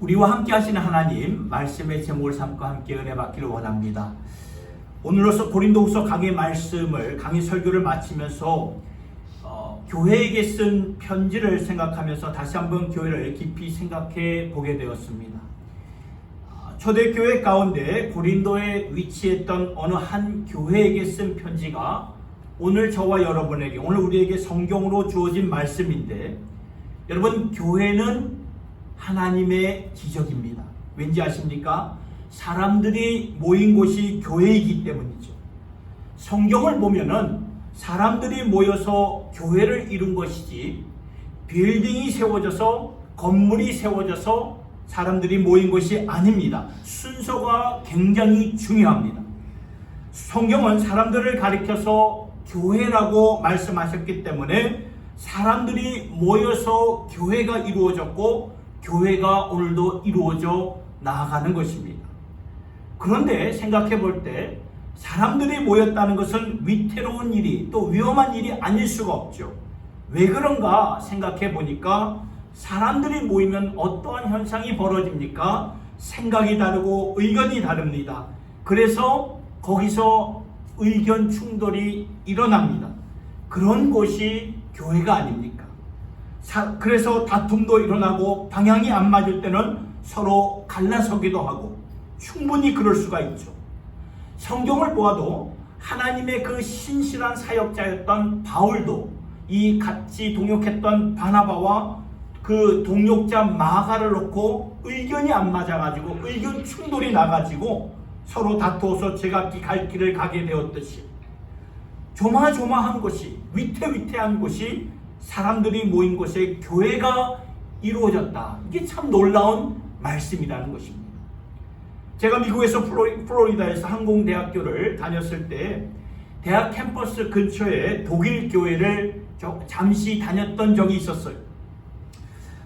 우리와 함께 하시는 하나님 말씀의 제목을 삼고 함께 은혜 받기를 원합니다. 오늘로서 고린도후서 강의 말씀을 강의 설교를 마치면서 어, 교회에게 쓴 편지를 생각하면서 다시 한번 교회를 깊이 생각해 보게 되었습니다. 어, 초대교회 가운데 고린도에 위치했던 어느 한 교회에게 쓴 편지가 오늘 저와 여러분에게 오늘 우리에게 성경으로 주어진 말씀인데 여러분 교회는 하나님의 기적입니다. 왠지 아십니까? 사람들이 모인 곳이 교회이기 때문이죠. 성경을 보면은 사람들이 모여서 교회를 이룬 것이지 빌딩이 세워져서 건물이 세워져서 사람들이 모인 것이 아닙니다. 순서가 굉장히 중요합니다. 성경은 사람들을 가리켜서 교회라고 말씀하셨기 때문에 사람들이 모여서 교회가 이루어졌고 교회가 오늘도 이루어져 나아가는 것입니다. 그런데 생각해 볼 때 사람들이 모였다는 것은 위태로운 일이 또 위험한 일이 아닐 수가 없죠. 왜 그런가 생각해 보니까 사람들이 모이면 어떠한 현상이 벌어집니까? 생각이 다르고 의견이 다릅니다. 그래서 거기서 의견 충돌이 일어납니다. 그런 곳이 교회가 아닙니까? 사- 그래서 다툼도 일어나고 방향이 안 맞을 때는 서로 갈라서기도 하고 충분히 그럴 수가 있죠. 성경을 보아도 하나님의 그 신실한 사역자였던 바울도 이 같이 동역했던 바나바와 그 동역자 마가를 놓고 의견이 안 맞아가지고 의견 충돌이 나가지고 서로 다투어서 제각기 갈 길을 가게 되었듯이 조마조마한 곳이 위태위태한 곳이 사람들이 모인 곳에 교회가 이루어졌다. 이게 참 놀라운 말씀이라는 것입니다. 제가 미국에서 플로리, 플로리다에서 항공대학교를 다녔을 때 대학 캠퍼스 근처에 독일 교회를 저- 잠시 다녔던 적이 있었어요.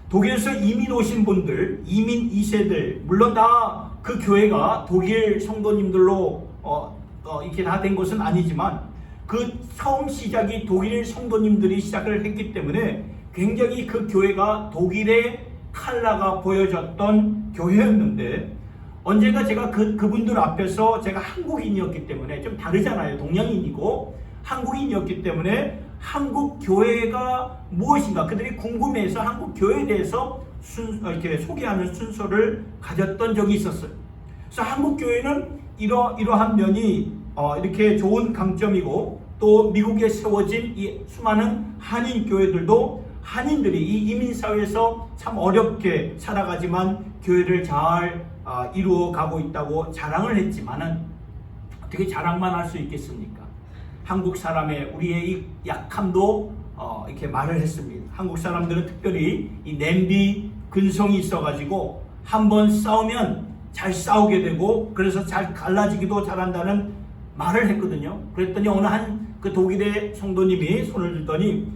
독일에서 이민 오신 분들, 이민 2세들, 물론 다 그 교회가 독일 성도님들로 어, 어, 이렇게 다 된 것은 아니지만 그 처음 시작이 독일 성도님들이 시작을 했기 때문에 굉장히 그 교회가 독일의 칼라가 보여졌던 교회였는데 언젠가 제가 그, 그분들 앞에서 제가 한국인이었기 때문에 좀 다르잖아요. 동양인이고 한국인이었기 때문에 한국 교회가 무엇인가 그들이 궁금해서 한국 교회에 대해서 순, 어, 이렇게 소개하는 순서를 가졌던 적이 있었어요. 그래서 한국 교회는 이러 이러한 면이 어, 이렇게 좋은 강점이고 또 미국에 세워진 이 수많은 한인 교회들도 한인들이 이 이민 사회에서 참 어렵게 살아가지만 교회를 잘 아, 이루어 가고 있다고 자랑을 했지만은 어떻게 자랑만 할 수 있겠습니까? 한국 사람의 우리의 이 약함도 어, 이렇게 말을 했습니다. 한국 사람들은 특별히 이 냄비 근성이 있어가지고 한번 싸우면 잘 싸우게 되고 그래서 잘 갈라지기도 잘한다는 말을 했거든요. 그랬더니 어느 한 그 독일의 성도님이 손을 들더니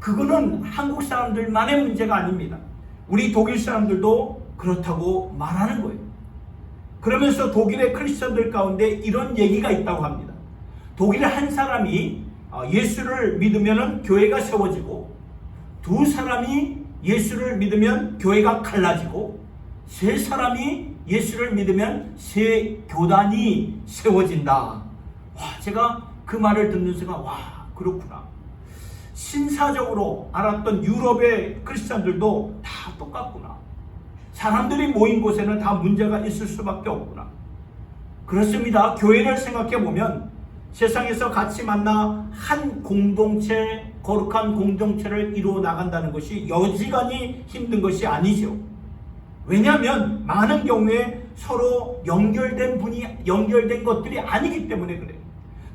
그거는 한국 사람들만의 문제가 아닙니다. 우리 독일 사람들도 그렇다고 말하는 거예요. 그러면서 독일의 크리스천들 가운데 이런 얘기가 있다고 합니다. 독일의 한 사람이 어, 예수를 믿으면 교회가 세워지고 두 사람이 예수를 믿으면 교회가 갈라지고 세 사람이 예수를 믿으면 세 교단이 세워진다. 와, 제가 그 말을 듣는 순간 와, 그렇구나. 신사적으로 알았던 유럽의 크리스천들도 다 똑같구나. 사람들이 모인 곳에는 다 문제가 있을 수밖에 없구나. 그렇습니다. 교회를 생각해 보면 세상에서 같이 만나 한 공동체, 거룩한 공동체를 이루어 나간다는 것이 여지간히 힘든 것이 아니죠. 왜냐하면 많은 경우에 서로 연결된 분이 연결된 것들이 아니기 때문에 그래요.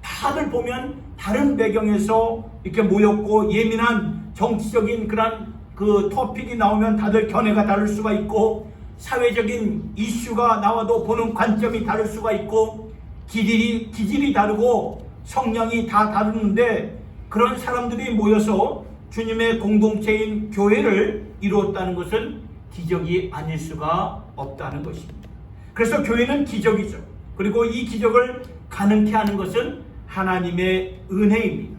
다들 보면 다른 배경에서 이렇게 모였고 예민한 정치적인 그런 그 토픽이 나오면 다들 견해가 다를 수가 있고 사회적인 이슈가 나와도 보는 관점이 다를 수가 있고 기질이 기질이 다르고 성향이 다 다르는데 그런 사람들이 모여서 주님의 공동체인 교회를 이루었다는 것은 기적이 아닐 수가 없다는 것입니다. 그래서 교회는 기적이죠. 그리고 이 기적을 가능케 하는 것은 하나님의 은혜입니다.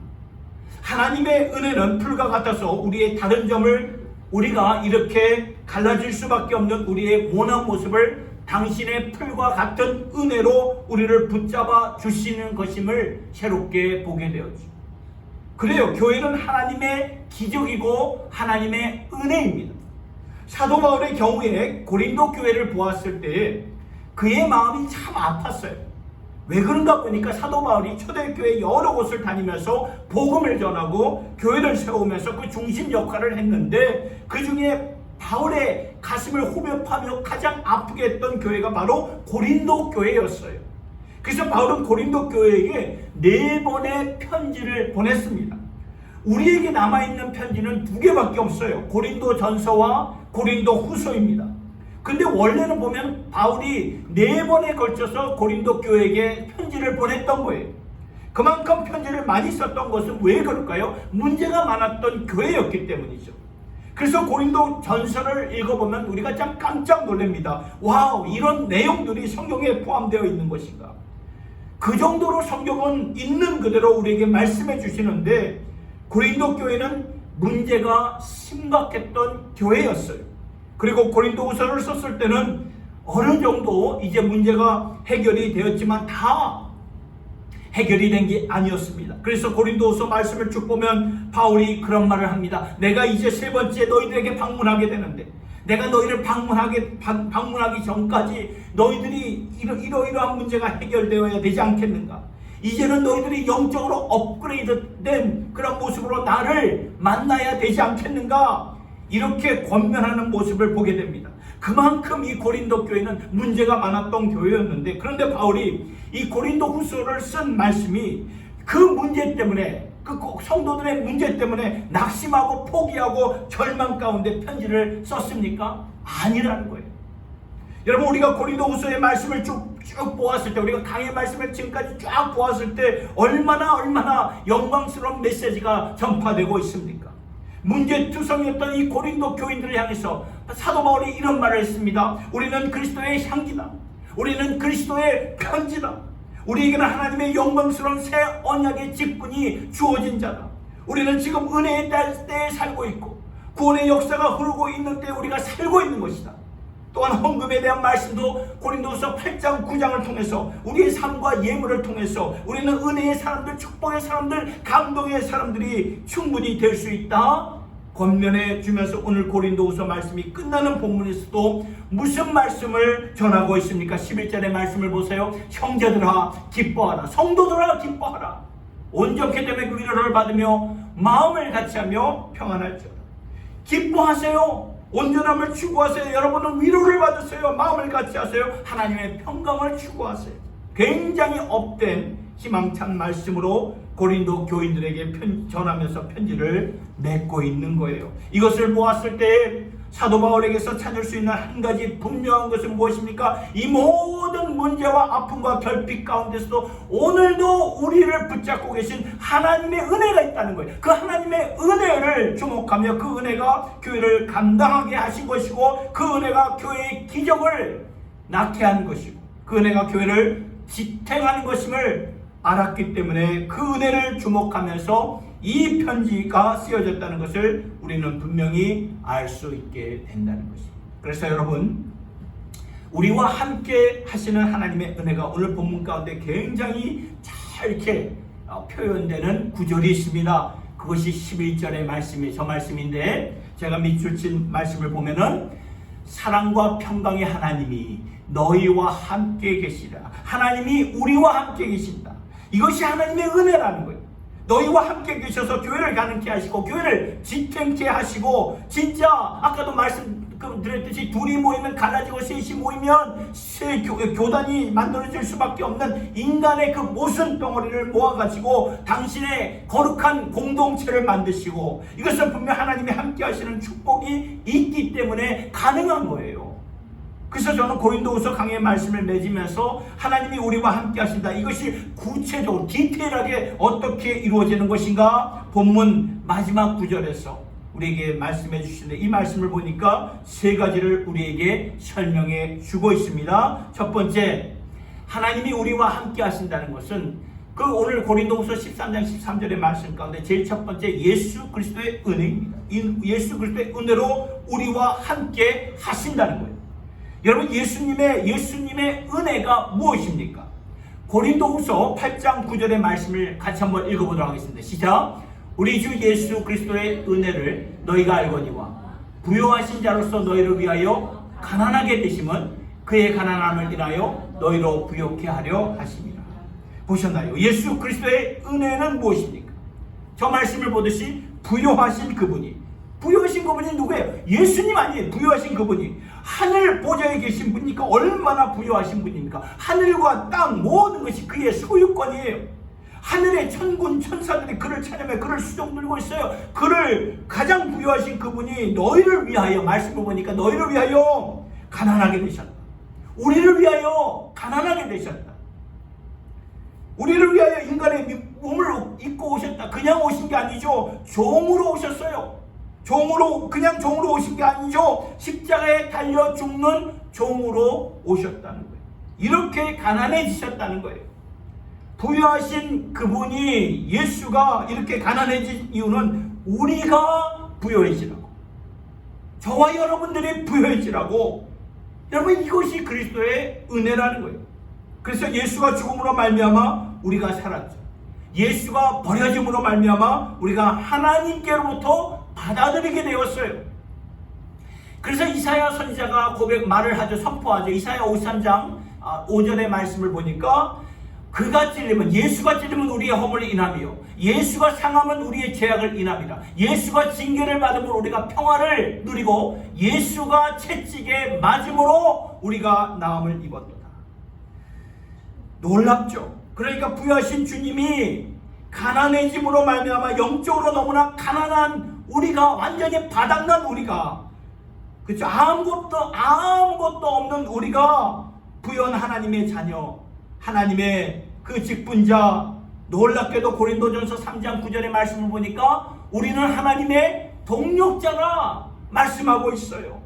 하나님의 은혜는 풀과 같아서 우리의 다른 점을 우리가 이렇게 갈라질 수밖에 없는 우리의 모난 모습을 당신의 풀과 같은 은혜로 우리를 붙잡아 주시는 것임을 새롭게 보게 되었죠. 그래요. 교회는 하나님의 기적이고 하나님의 은혜입니다. 사도 바울의 경우에 고린도 교회를 보았을 때 그의 마음이 참 아팠어요. 왜 그런가 보니까 사도 바울이 초대교회 여러 곳을 다니면서 복음을 전하고 교회를 세우면서 그 중심 역할을 했는데 그 중에 바울의 가슴을 후벼파며 가장 아프게 했던 교회가 바로 고린도 교회였어요. 그래서 바울은 고린도 교회에게 네 번의 편지를 보냈습니다. 우리에게 남아있는 편지는 두 개밖에 없어요. 고린도 전서와 고린도 후서입니다. 근데 원래는 보면 바울이 네 번에 걸쳐서 고린도 교회에게 편지를 보냈던 거예요. 그만큼 편지를 많이 썼던 것은 왜 그럴까요? 문제가 많았던 교회였기 때문이죠. 그래서 고린도 전서를 읽어보면 우리가 참 깜짝 놀랍니다. 와우, 이런 내용들이 성경에 포함되어 있는 것인가? 그 정도로 성경은 있는 그대로 우리에게 말씀해 주시는데 고린도 교회는 문제가 심각했던 교회였어요. 그리고 고린도 후서를 썼을 때는 어느 정도 이제 문제가 해결이 되었지만 다 해결이 된 게 아니었습니다. 그래서 고린도후서 말씀을 쭉 보면 바울이 그런 말을 합니다. 내가 이제 세 번째 너희들에게 방문하게 되는데 내가 너희를 방문하게 방, 방문하기 전까지 너희들이 이러, 이러이러한 문제가 해결되어야 되지 않겠는가? 이제는 너희들이 영적으로 업그레이드된 그런 모습으로 나를 만나야 되지 않겠는가? 이렇게 권면하는 모습을 보게 됩니다. 그만큼 이 고린도 교회는 문제가 많았던 교회였는데 그런데 바울이 이 고린도 후서를 쓴 말씀이 그 문제 때문에 그 성도들의 문제 때문에 낙심하고 포기하고 절망 가운데 편지를 썼습니까? 아니라는 거예요. 여러분 우리가 고린도 후서의 말씀을 쭉, 쭉 보았을 때 우리가 강의 말씀을 지금까지 쫙 보았을 때 얼마나 얼마나 영광스러운 메시지가 전파되고 있습니까? 문제투성이었던 이 고린도 교인들을 향해서 사도 바울이 이런 말을 했습니다. 우리는 그리스도의 향기다. 우리는 그리스도의 편지다. 우리에게는 하나님의 영광스러운 새 언약의 직분이 주어진 자다. 우리는 지금 은혜의 때에 살고 있고 구원의 역사가 흐르고 있는 때에 우리가 살고 있는 것이다. 또한 헌금에 대한 말씀도 고린도서 8장 9장을 통해서 우리의 삶과 예물을 통해서 우리는 은혜의 사람들, 축복의 사람들, 감동의 사람들이 충분히 될 수 있다. 권면해 주면서 오늘 고린도후서 말씀이 끝나는 본문에서도 무슨 말씀을 전하고 있습니까? 11절의 말씀을 보세요. 형제들아 기뻐하라. 성도들아 기뻐하라. 온전케 되면 그 위로를 받으며 마음을 같이하며 평안할지어다. 기뻐하세요. 온전함을 추구하세요. 여러분은 위로를 받으세요. 마음을 같이 하세요. 하나님의 평강을 추구하세요. 굉장히 업된 희망찬 말씀으로 고린도 교인들에게 편, 전하면서 편지를 맺고 있는 거예요. 이것을 보았을 때 사도 바울에게서 찾을 수 있는 한 가지 분명한 것은 무엇입니까? 이 모든 문제와 아픔과 결핍 가운데서도 오늘도 우리를 붙잡고 계신 하나님의 은혜가 있다는 거예요. 그 하나님의 은혜를 주목하며 그 은혜가 교회를 감당하게 하신 것이고 그 은혜가 교회의 기적을 낳게 한 것이고 그 은혜가 교회를 지탱하는 것임을 알았기 때문에 그 은혜를 주목하면서 이 편지가 쓰여졌다는 것을 우리는 분명히 알 수 있게 된다는 것입니다. 그래서 여러분, 우리와 함께 하시는 하나님의 은혜가 오늘 본문 가운데 굉장히 잘 이렇게 어, 표현되는 구절이 있습니다. 그것이 11절의 말씀이 저 말씀인데 제가 밑줄 친 말씀을 보면은 사랑과 평강의 하나님이 너희와 함께 계시라. 하나님이 우리와 함께 계신다. 이것이 하나님의 은혜라는 거예요. 너희와 함께 계셔서 교회를 가능케 하시고 교회를 지탱케 하시고 진짜 아까도 말씀 드렸듯이 둘이 모이면 갈라지고 셋이 모이면 새 교, 교단이 만들어질 수밖에 없는 인간의 그 모순 덩어리를 모아가지고 당신의 거룩한 공동체를 만드시고 이것은 분명 하나님이 함께 하시는 축복이 있기 때문에 가능한 거예요. 그래서 저는 고린도후서 강의 말씀을 맺으면서 하나님이 우리와 함께 하신다. 이것이 구체적으로 디테일하게 어떻게 이루어지는 것인가? 본문 마지막 구절에서 우리에게 말씀해 주시는데 이 말씀을 보니까 세 가지를 우리에게 설명해 주고 있습니다. 첫 번째, 하나님이 우리와 함께 하신다는 것은 그 오늘 고린도후서 13장 13절의 말씀 가운데 제일 첫 번째 예수 그리스도의 은혜입니다. 이 예수 그리스도의 은혜로 우리와 함께 하신다는 거예요. 여러분 예수님의 예수님의 은혜가 무엇입니까? 고린도후서 8장 9절의 말씀을 같이 한번 읽어보도록 하겠습니다. 시작. 우리 주 예수 그리스도의 은혜를 너희가 알거니와 부요하신 자로서 너희를 위하여 가난하게 되심은 그의 가난함을 인하여 너희로 부욕해 하려 하심이라. 보셨나요? 예수 그리스도의 은혜는 무엇입니까? 저 말씀을 보듯이 부요하신 그분이 부요하신 그분이 누구예요? 예수님 아니에요. 부요하신 그분이 하늘 보좌에 계신 분이니까 얼마나 부요하신 분입니까? 하늘과 땅 모든 것이 그의 소유권이에요. 하늘의 천군 천사들이 그를 찬양해 그를 수종 들고 있어요. 그를 가장 부요하신 그분이 너희를 위하여 말씀을 보니까 너희를 위하여 가난하게 되셨다. 우리를 위하여 가난하게 되셨다. 우리를 위하여 인간의 몸을 입고 오셨다. 그냥 오신 게 아니죠. 종으로 오셨어요. 종으로 그냥 종으로 오신 게 아니죠. 십자가에 달려 죽는 종으로 오셨다는 거예요. 이렇게 가난해지셨다는 거예요. 부여하신 그분이 예수가 이렇게 가난해진 이유는 우리가 부여해지라고. 저와 여러분들이 부여해지라고. 여러분 이것이 그리스도의 은혜라는 거예요. 그래서 예수가 죽음으로 말미암아 우리가 살았죠. 예수가 버려짐으로 말미암아 우리가 하나님께로부터 받아들이게 되었어요. 그래서 이사야 선지자가 고백 말을 하죠. 선포하죠. 이사야 53장 5절의 말씀을 보니까 그가 찔리면 예수가 찔리면 우리의 허물을 인함이요 예수가 상하면 우리의 죄악을 인함이라 예수가 징계를 받으면 우리가 평화를 누리고 예수가 채찍에 맞음으로 우리가 나음을 입었도다 놀랍죠 그러니까 부여하신 주님이 가난해짐으로 말미암아 영적으로 너무나 가난한 우리가 완전히 바닥난 우리가 그렇죠 아무것도 아무것도 없는 우리가 부여한 하나님의 자녀 하나님의 그 직분자 놀랍게도 고린도전서 3장 9절의 말씀을 보니까 우리는 하나님의 동력자라 말씀하고 있어요.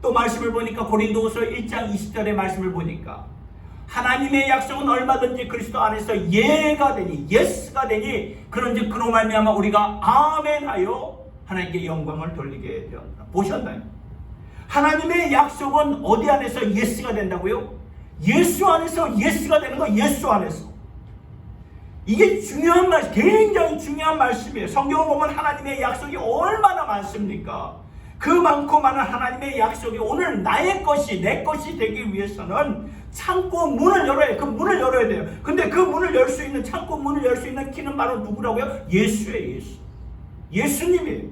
또 말씀을 보니까 고린도후서 1장 20절의 말씀을 보니까 하나님의 약속은 얼마든지 그리스도 안에서 예가 되니 예스가 되니 그런즉 그로 말미암아 우리가 아멘하여 하나님께 영광을 돌리게 되었다. 보셨나요? 하나님의 약속은 어디 안에서 예스가 된다고요? 예수 안에서 예스가 되는 거 예수 안에서. 이게 중요한 말, 굉장히 중요한 말씀이에요. 성경을 보면 하나님의 약속이 얼마나 많습니까? 그 많고 많은 하나님의 약속이 오늘 나의 것이 내 것이 되기 위해서는 창고 문을 열어야. 그 문을 열어야 돼요. 근데 그 문을 열 수 있는 창고 문을 열 수 있는 키는 바로 누구라고요? 예수예요, 예수. 예수님이에요.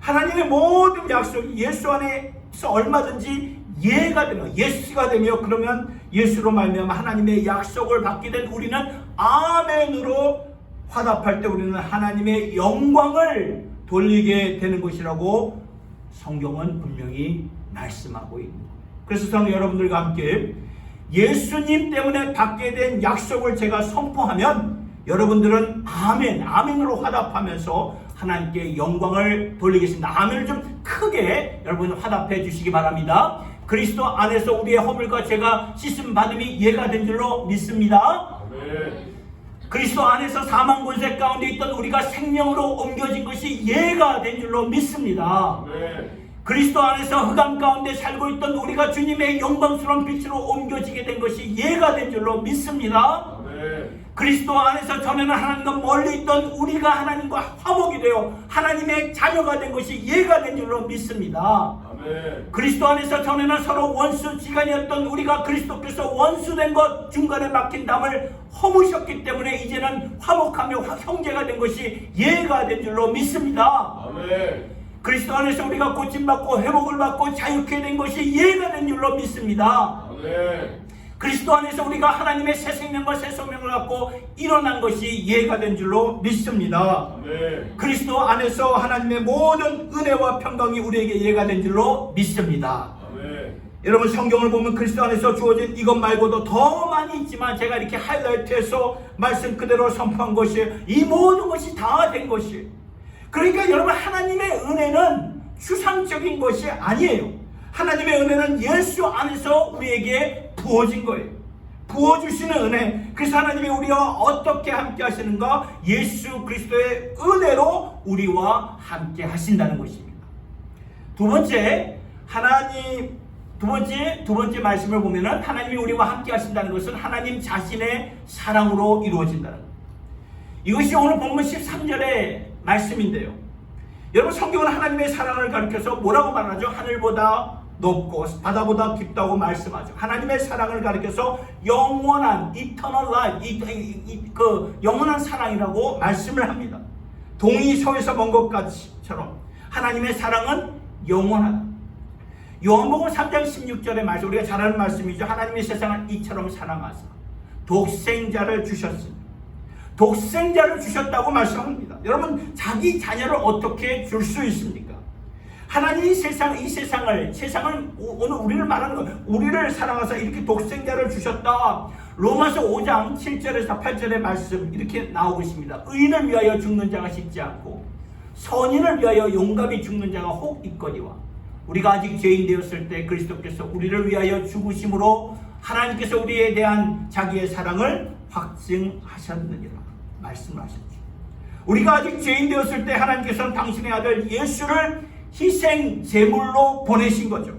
하나님의 모든 약속이 예수 안에서 얼마든지 예가 되며 예수가 되며 그러면 예수로 말미암아 하나님의 약속을 받게 된 우리는 아멘으로 화답할 때 우리는 하나님의 영광을 돌리게 되는 것이라고 성경은 분명히 말씀하고 있는 거예요. 그래서 저는 여러분들과 함께 예수님 때문에 받게 된 약속을 제가 선포하면 여러분들은 아멘, 아멘으로 화답하면서 하나님께 영광을 돌리겠습니다. 아멘을 좀 크게 여러분 화답해 주시기 바랍니다. 그리스도 안에서 우리의 허물과 죄가 씻음 받음이 예가 된 줄로 믿습니다. 아멘. 그리스도 안에서 사망 권세 가운데 있던 우리가 생명으로 옮겨진 것이 예가 된 줄로 믿습니다. 아멘. 그리스도 안에서 흑암 가운데 살고 있던 우리가 주님의 영광스러운 빛으로 옮겨지게 된 것이 예가 된 줄로 믿습니다. 그리스도 안에서 전에는 하나님과 멀리 있던 우리가 하나님과 화목이 되어 하나님의 자녀가 된 것이 예가 된 줄로 믿습니다. 아멘. 그리스도 안에서 전에는 서로 원수 지간이었던 우리가 그리스도께서 원수된 것 중간에 막힌 담을 허무셨기 때문에 이제는 화목하며 화- 형제가 된 것이 예가 된 줄로 믿습니다. 아멘. 그리스도 안에서 우리가 고침받고 회복을 받고 자유케 된 것이 예가 된 줄로 믿습니다. 그리스도 안에서 우리가 하나님의 새 생명과 새 소명을 갖고 일어난 것이 예가 된 줄로 믿습니다. 아멘. 그리스도 안에서 하나님의 모든 은혜와 평강이 우리에게 예가 된 줄로 믿습니다. 아멘. 여러분 성경을 보면 그리스도 안에서 주어진 이것 말고도 더 많이 있지만 제가 이렇게 하이라이트해서 말씀 그대로 선포한 것이 이 모든 것이 다 된 것이 그러니까 여러분 하나님의 은혜는 추상적인 것이 아니에요. 하나님의 은혜는 예수 안에서 우리에게 부어진 거예요. 부어주시는 은혜. 그래서 하나님이 우리와 어떻게 함께 하시는가? 예수 그리스도의 은혜로 우리와 함께 하신다는 것입니다. 두 번째, 하나님, 두 번째, 두 번째 말씀을 보면은 하나님이 우리와 함께 하신다는 것은 하나님 자신의 사랑으로 이루어진다는 것. 이것이 오늘 본문 13절의 말씀인데요. 여러분 성경은 하나님의 사랑을 가리켜서 뭐라고 말하죠? 하늘보다 높고 바다보다 깊다고 말씀하죠. 하나님의 사랑을 가리켜서 영원한 eternal life, 그 영원한 사랑이라고 말씀을 합니다. 동이 서에서 먼 것 같이처럼 하나님의 사랑은 영원하다. 요한복음 3장 16절의 말씀 우리가 잘 아는 말씀이죠. 하나님의 세상을 이처럼 사랑하사 독생자를 주셨습니다. 독생자를 주셨다고 말씀합니다. 여러분 자기 자녀를 어떻게 줄 수 있습니까? 하나님이 세상 이 세상을 세상을 오- 오늘 우리를 말하는 거 우리를 사랑하사 이렇게 독생자를 주셨다. 로마서 5장 7절에서 8절의 말씀 이렇게 나오고 있습니다. 의인을 위하여 죽는 자가 쉽지 않고 선인을 위하여 용감히 죽는 자가 혹 있거니와 우리가 아직 죄인 되었을 때 그리스도께서 우리를 위하여 죽으심으로 하나님께서 우리에 대한 자기의 사랑을 확증하셨느니라 말씀을 하셨죠. 우리가 아직 죄인 되었을 때 하나님께서는 당신의 아들 예수를 희생 제물로 보내신 거죠.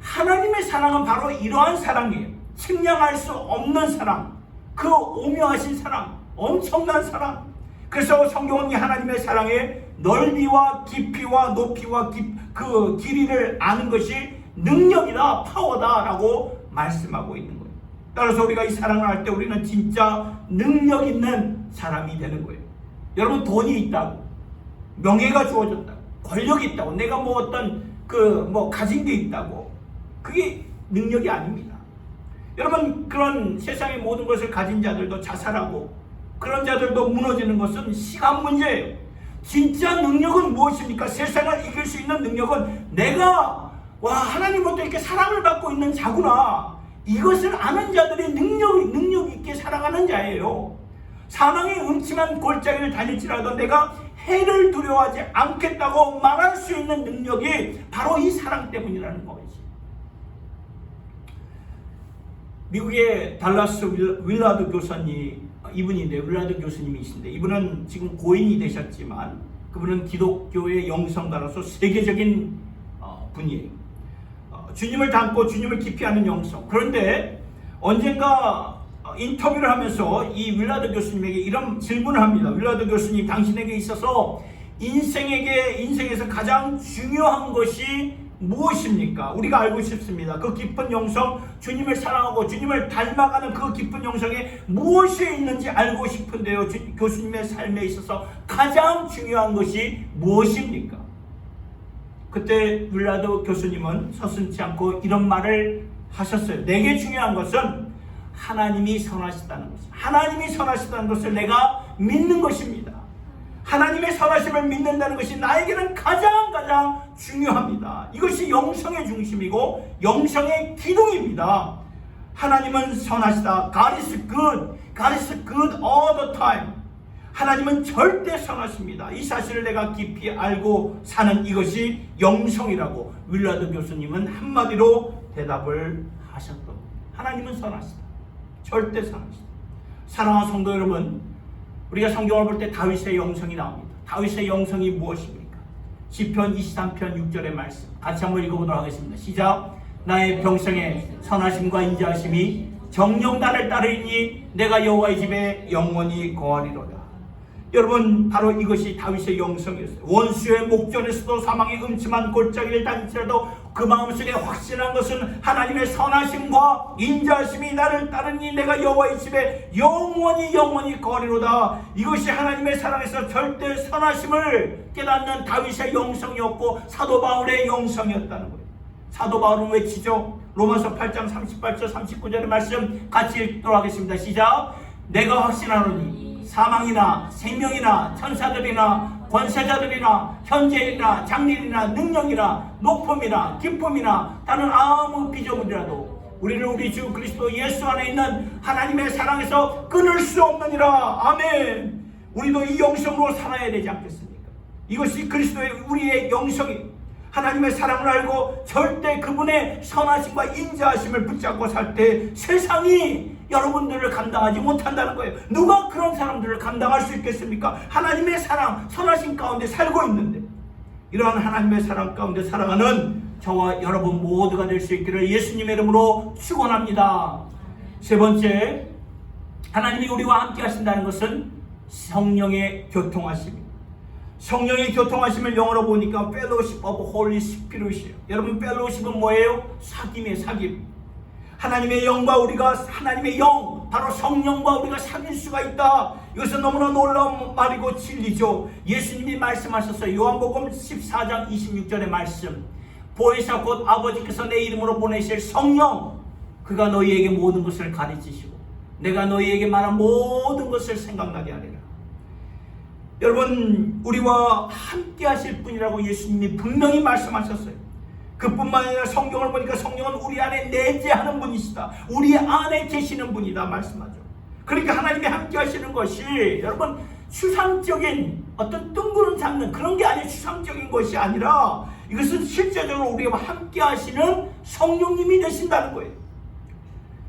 하나님의 사랑은 바로 이러한 사랑이에요. 측량할 수 없는 사랑, 그 오묘하신 사랑, 엄청난 사랑. 그래서 성경은 이 하나님의 사랑의 넓이와 깊이와 높이와 깊, 그 길이를 아는 것이 능력이다, 파워다라고 말씀하고 있는. 따라서 우리가 이 사랑을 할 때 우리는 진짜 능력 있는 사람이 되는 거예요. 여러분 돈이 있다고, 명예가 주어졌다고, 권력이 있다고, 내가 뭐 어떤 그 뭐 가진 게 있다고, 그게 능력이 아닙니다. 여러분 그런 세상의 모든 것을 가진 자들도 자살하고 그런 자들도 무너지는 것은 시간 문제예요. 진짜 능력은 무엇입니까? 세상을 이길 수 있는 능력은 내가 와 하나님부터 이렇게 사랑을 받고 있는 자구나. 이것을 아는 자들이 능력 능력 있게 살아가는 자예요. 사망의 음침한 골짜기를 다닐지라도 내가 해를 두려워하지 않겠다고 말할 수 있는 능력이 바로 이 사랑 때문이라는 거지. 미국의 달라스 윌- 윌라드 교사님 이분인데 윌라드 교수님이신데 이분은 지금 고인이 되셨지만 그분은 기독교의 영성가로서 세계적인 어, 분이에요. 어, 주님을 닮고 주님을 아는 영성. 그런데 언젠가 어, 인터뷰를 하면서 이 윌라드 교수님에게 이런 질문을 합니다. 윌라드 교수님, 당신에게 있어서 인생에게 인생에서 가장 중요한 것이 무엇입니까? 우리가 알고 싶습니다. 그 깊은 영성, 주님을 사랑하고 주님을 닮아가는 그 깊은 영성에 무엇이 있는지 알고 싶은데요. 주- 교수님의 삶에 있어서 가장 중요한 것이 무엇입니까? 그때 윌라드 교수님은 서슴지 않고 이런 말을 하셨어요. 내게 중요한 것은 하나님이 선하시다는 것. 하나님이 선하시다는 것을 내가 믿는 것입니다. 하나님의 선하심을 믿는다는 것이 나에게는 가장 가장 중요합니다. 이것이 영성의 중심이고 영성의 기둥입니다. 하나님은 선하시다. God is good. God is good all the time. 하나님은 절대 선하십니다. 이 사실을 내가 깊이 알고 사는 이것이 영성이라고 윌라드 교수님은 한마디로 대답을 하셨던. 하나님은 선하시다. 절대 선하시다. 사랑하는 성도 여러분, 우리가 성경을 볼 때 다윗의 영성이 나옵니다. 다윗의 영성이 무엇입니까? 시편 23편 6절의 말씀 같이 한번 읽어보도록 하겠습니다. 시작. 나의 병성에 선하심과 인자하심이 정령 나를 따르니 내가 여호와의 집에 영원히 거하리로다. 여러분 바로 이것이 다윗의 영성이었어요. 원수의 목전에서도 사망의 음침한 골짜기를 다닐지라도 그 마음속에 확신한 것은 하나님의 선하심과 인자하심이 나를 따르니 내가 여호와의 집에 영원히 영원히 거리로다. 이것이 하나님의 사랑에서 절대 선하심을 깨닫는 다윗의 영성이었고 사도 바울의 영성이었다는 거예요. 사도 바울은 외치죠. 로마서 8장 38절 39절의 말씀 같이 읽도록 하겠습니다. 시작. 내가 확신하노니 사망이나 생명이나 천사들이나 권세자들이나 현재이나 장일이나 능력이나 높음이나 기쁨이나 다른 아무 비조물이라도 우리를 우리 주 그리스도 예수 안에 있는 하나님의 사랑에서 끊을 수 없느니라. 아멘. 우리도 이 영성으로 살아야 되지 않겠습니까? 이것이 그리스도의 우리의 영성이 하나님의 사랑을 알고 절대 그분의 선하심과 인자하심을 붙잡고 살 때 세상이 여러분들을 감당하지 못한다는 거예요. 누가 그런 사람들을 감당할 수 있겠습니까? 하나님의 사랑, 선하심 가운데 살고 있는데 이러한 하나님의 사랑 가운데 살아가는 저와 여러분 모두가 될 수 있기를 예수님의 이름으로 축원합니다. 세 번째, 하나님이 우리와 함께 하신다는 것은 성령의 교통하심입니다. 성령의 교통하심을 영어로 보니까 fellowship of Holy Spirit이에요. 여러분 fellowship은 뭐예요? 사귐이에요, 사귐. 하나님의 영과 우리가 하나님의 영, 바로 성령과 우리가 사귈 수가 있다. 이것은 너무나 놀라운 말이고 진리죠. 예수님이 말씀하셨어요. 요한복음 14장 26절의 말씀. 보혜사 곧 아버지께서 내 이름으로 보내실 성령, 그가 너희에게 모든 것을 가르치시고 내가 너희에게 말한 모든 것을 생각나게 하리라. 여러분 우리와 함께 하실 분이라고 예수님이 분명히 말씀하셨어요. 그뿐만 아니라 성경을 보니까 성령은 우리 안에 내재하는 분이시다. 우리 안에 계시는 분이다 말씀하죠. 그러니까 하나님이 함께 하시는 것이 여러분 추상적인 어떤 뜬구름 잡는 그런 게 아니라 추상적인 것이 아니라 이것은 실제적으로 우리와 함께 하시는 성령님이 되신다는 거예요.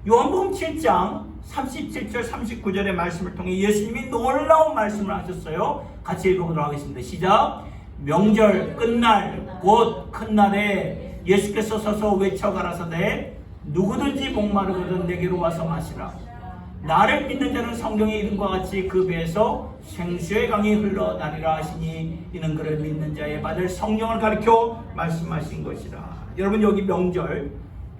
요한복음 7장 37절 39절의 말씀을 통해 예수님이 놀라운 말씀을 하셨어요. 같이 읽어보도록 하겠습니다. 시작. 명절 끝날 곧 큰 날에 예수께서 서서 외쳐 가라사대 누구든지 목마르거든 내게로 와서 마시라. 나를 믿는 자는 성경의 이름과 같이 그 배에서 생수의 강이 흘러다니라 하시니 이는 그를 믿는 자의 받을 성령을 가리켜 말씀하신 것이라. 여러분 여기 명절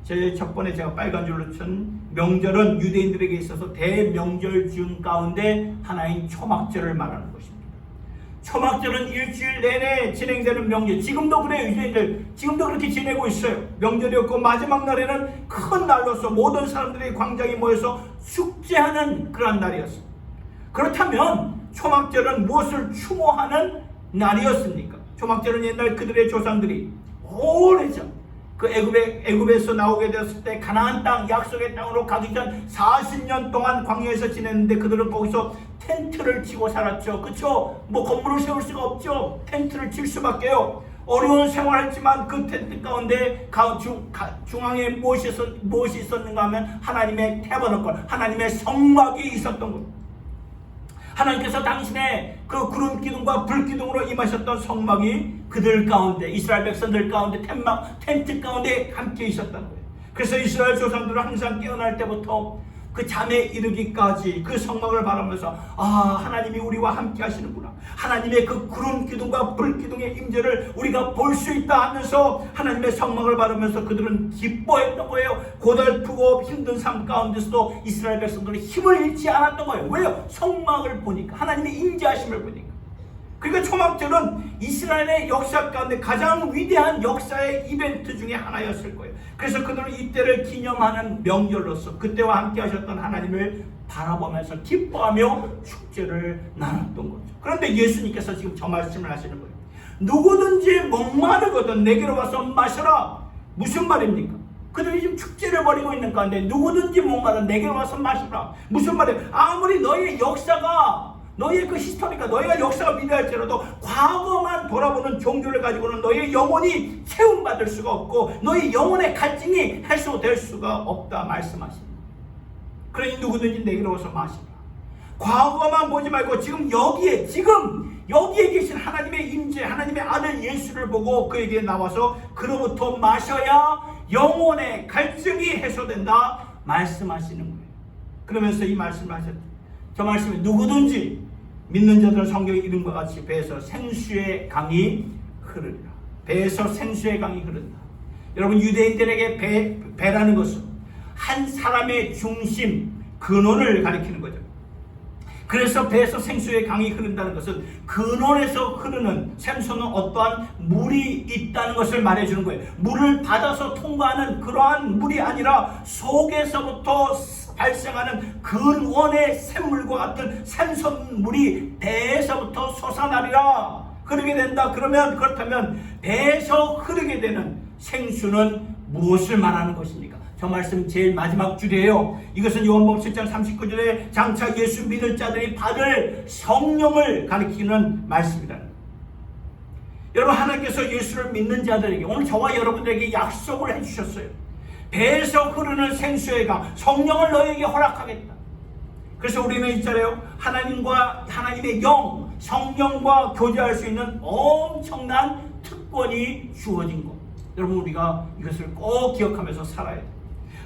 제 첫 번에 제가 빨간 줄로 친 명절은 유대인들에게 있어서 대명절 중 가운데 하나인 초막절을 말하는 것입니다. 초막절은 일주일 내내 진행되는 명절. 지금도 그래요, 유대인들. 지금도 그렇게 지내고 있어요. 명절이었고 마지막 날에는 큰 날로서 모든 사람들이 광장에 모여서 축제하는 그런 날이었어요. 그렇다면 초막절은 무엇을 추모하는 날이었습니까? 초막절은 옛날 그들의 조상들이 오래전 그 애굽에 애굽에서 나오게 되었을 때 가나안 땅 약속의 땅으로 가기 전 40년 동안 광야에서 지냈는데 그들은 거기서 텐트를 치고 살았죠. 그렇죠? 뭐 건물을 세울 수가 없죠. 텐트를 칠 수밖에요. 어려운 생활했지만 그 텐트 가운데 중앙에 무엇이, 있었, 무엇이 있었는가 하면 하나님의 태버너걸 하나님의 성막이 있었던 겁니다. 하나님께서 당신의 그 구름 기둥과 불 기둥으로 임하셨던 성막이 그들 가운데 이스라엘 백성들 가운데 텐막, 텐트 가운데 함께 있었다는 거예요. 그래서 이스라엘 조상들은 항상 깨어날 때부터 그 잠에 이르기까지 그 성막을 바라면서 아 하나님이 우리와 함께 하시는구나. 하나님의 그 구름 기둥과 불 기둥의 임재를 우리가 볼 수 있다 하면서 하나님의 성막을 바라면서 그들은 기뻐했던 거예요. 고달프고 힘든 삶 가운데서도 이스라엘 백성들은 힘을 잃지 않았던 거예요. 왜요? 성막을 보니까 하나님의 임재하심을 보니까 그러니까 초막절은 이스라엘의 역사 가운데 가장 위대한 역사의 이벤트 중에 하나였을 거예요. 그래서 그들은 이때를 기념하는 명절로서 그때와 함께 하셨던 하나님을 바라보면서 기뻐하며 축제를 나눴던 거죠. 그런데 예수님께서 지금 저 말씀을 하시는 거예요. 누구든지 목마르거든 내게로 와서 마셔라. 무슨 말입니까? 그들이 지금 축제를 벌이고 있는 가운데 누구든지 목마르 내게로 와서 마시라. 무슨 말이에요? 아무리 너희의 역사가 너희의 그 히스토리가 너희가 역사가 위대할지라도 과거만 돌아보는 종교를 가지고는 너희의 영혼이 채움받을 수가 없고 너희 영혼의 갈증이 해소될 수가 없다 말씀하십니다. 그러니 누구든지 내게로 와서 마시라. 과거만 보지 말고 지금 여기에 지금 여기에 계신 하나님의 임재 하나님의 아들 예수를 보고 그에게 나와서 그로부터 마셔야 영혼의 갈증이 해소된다 말씀하시는 거예요. 그러면서 이 말씀을 하셨죠. 저 말씀이 누구든지 믿는 자들 성경의 이름과 같이 배에서 생수의 강이 흐르리라. 배에서 생수의 강이 흐른다. 여러분 유대인들에게 배, 배라는 것은 한 사람의 중심 근원을 가리키는 거죠. 그래서 배에서 생수의 강이 흐른다는 것은 근원에서 흐르는 샘소는 어떠한 물이 있다는 것을 말해주는 거예요. 물을 받아서 통과하는 그러한 물이 아니라 속에서부터 발생하는 근원의 샘물과 같은 샘선물이 배에서부터 솟아나리라. 그러게 된다. 그러면 그렇다면 배에서 흐르게 되는 생수는 무엇을 말하는 것입니까? 저 말씀 제일 마지막 줄이에요. 이것은 요한복음 7장 39절에 장차 예수 믿을 자들이 받을 성령을 가리키는 말씀이다. 여러분 하나님께서 예수를 믿는 자들에게 오늘 저와 여러분들에게 약속을 해주셨어요. 배에서 흐르는 생수의 강 성령을 너에게 허락하겠다. 그래서 우리는 있잖아요. 하나님과 하나님의 영, 성령과 교제할 수 있는 엄청난 특권이 주어진 것. 여러분 우리가 이것을 꼭 기억하면서 살아야 돼요.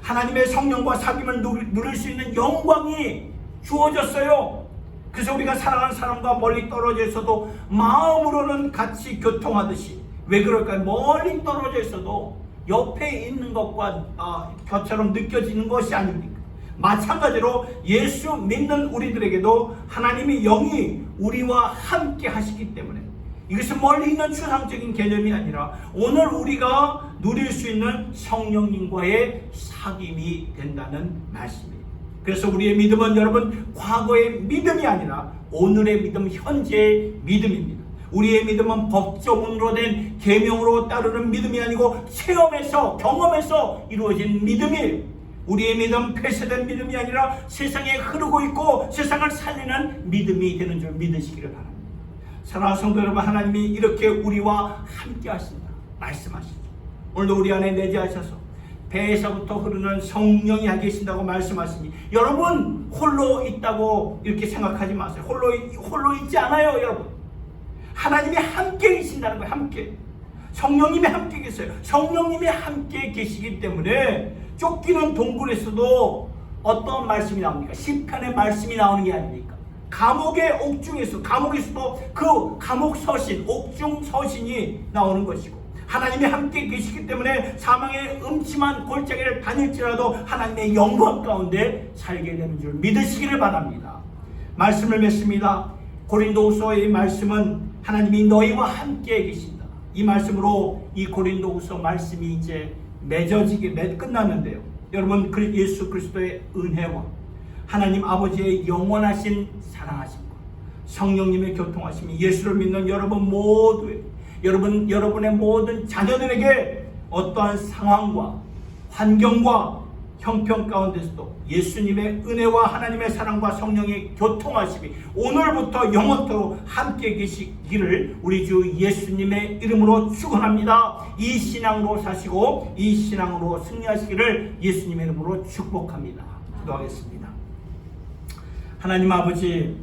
하나님의 성령과 사귐을 누- 누릴 수 있는 영광이 주어졌어요. 그래서 우리가 사랑하는 사람과 멀리 떨어져 있어도 마음으로는 같이 교통하듯이 왜 그럴까요? 멀리 떨어져 있어도 옆에 있는 것과 아, 것처럼 느껴지는 것이 아닙니까? 마찬가지로 예수 믿는 우리들에게도 하나님의 영이 우리와 함께 하시기 때문에 이것은 멀리 있는 추상적인 개념이 아니라 오늘 우리가 누릴 수 있는 성령님과의 사귐이 된다는 말씀이에요. 그래서 우리의 믿음은 여러분 과거의 믿음이 아니라 오늘의 믿음, 현재의 믿음입니다. 우리의 믿음은 법조문으로 된 계명으로 따르는 믿음이 아니고 체험에서 경험에서 이루어진 믿음이에요. 우리의 믿음 폐쇄된 믿음이 아니라 세상에 흐르고 있고 세상을 살리는 믿음이 되는 줄 믿으시기를 바랍니다. 사랑하는 성도 여러분 하나님이 이렇게 우리와 함께 하신다 말씀하시죠. 오늘도 우리 안에 내재하셔서 배에서부터 흐르는 성령이 하 계신다고 말씀하시니 여러분 홀로 있다고 이렇게 생각하지 마세요. 홀로 있- 홀로 있지 않아요, 여러분. 하나님이 함께 계신다는 거예요. 함께. 성령님이 함께 계세요. 성령님이 함께 계시기 때문에 쫓기는 동굴에서도 어떤 말씀이 나옵니까? 시편의 말씀이 나오는 게 아닙니까? 감옥의 옥중에서 감옥에서도 그 감옥 서신, 옥중 서신이 나오는 것이고 하나님이 함께 계시기 때문에 사망의 음침한 골짜기를 다닐지라도 하나님의 영광 가운데 살게 되는 줄 믿으시기를 바랍니다. 말씀을 맺습니다. 고린도후서의 말씀은 하나님이 너희와 함께 계신다. 이 말씀으로 이 고린도후서 말씀이 이제 맺어지게 맺 끝났는데요. 여러분 그 예수 그리스도의 은혜와 하나님 아버지의 영원하신 사랑하심과 성령님의 교통하심이 예수를 믿는 여러분 모두에 여러분 여러분의 모든 자녀들에게 어떠한 상황과 환경과 형편 가운데서도 예수님의 은혜와 하나님의 사랑과 성령의 교통하심이 오늘부터 영원토록 함께 계시기를 우리 주 예수님의 이름으로 축원합니다. 이 신앙으로 사시고 이 신앙으로 승리하시기를 예수님의 이름으로 축복합니다. 기도하겠습니다. 하나님 아버지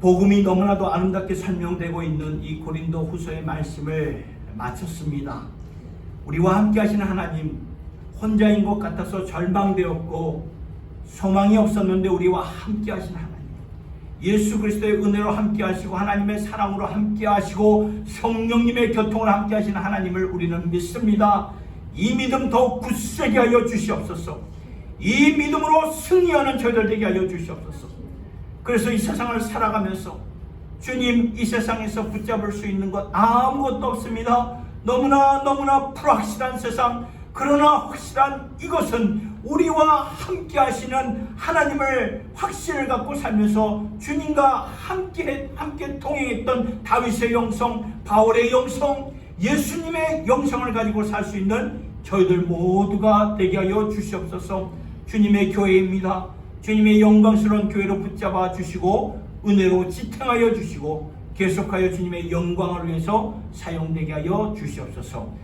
복음이 너무나도 아름답게 설명되고 있는 이 고린도 후서의 말씀을 마쳤습니다. 우리와 함께 하시는 하나님 혼자인 것 같아서 절망되었고 소망이 없었는데 우리와 함께 하시는 하나님 예수 그리스도의 은혜로 함께 하시고 하나님의 사랑으로 함께 하시고 성령님의 교통을 함께 하시는 하나님을 우리는 믿습니다. 이 믿음 더욱 굳세게 하여 주시옵소서. 이 믿음으로 승리하는 저희들 되게 하여 주시옵소서. 그래서 이 세상을 살아가면서 주님 이 세상에서 붙잡을 수 있는 것 아무것도 없습니다. 너무나 너무나 불확실한 세상 그러나 확실한 이것은 우리와 함께 하시는 하나님을 확신을 갖고 살면서 주님과 함께 함께 통행했던 다윗의 영성, 바울의 영성, 예수님의 영성을 가지고 살 수 있는 저희들 모두가 되게 하여 주시옵소서. 주님의 교회입니다. 주님의 영광스러운 교회로 붙잡아 주시고 은혜로 지탱하여 주시고 계속하여 주님의 영광을 위해서 사용되게 하여 주시옵소서.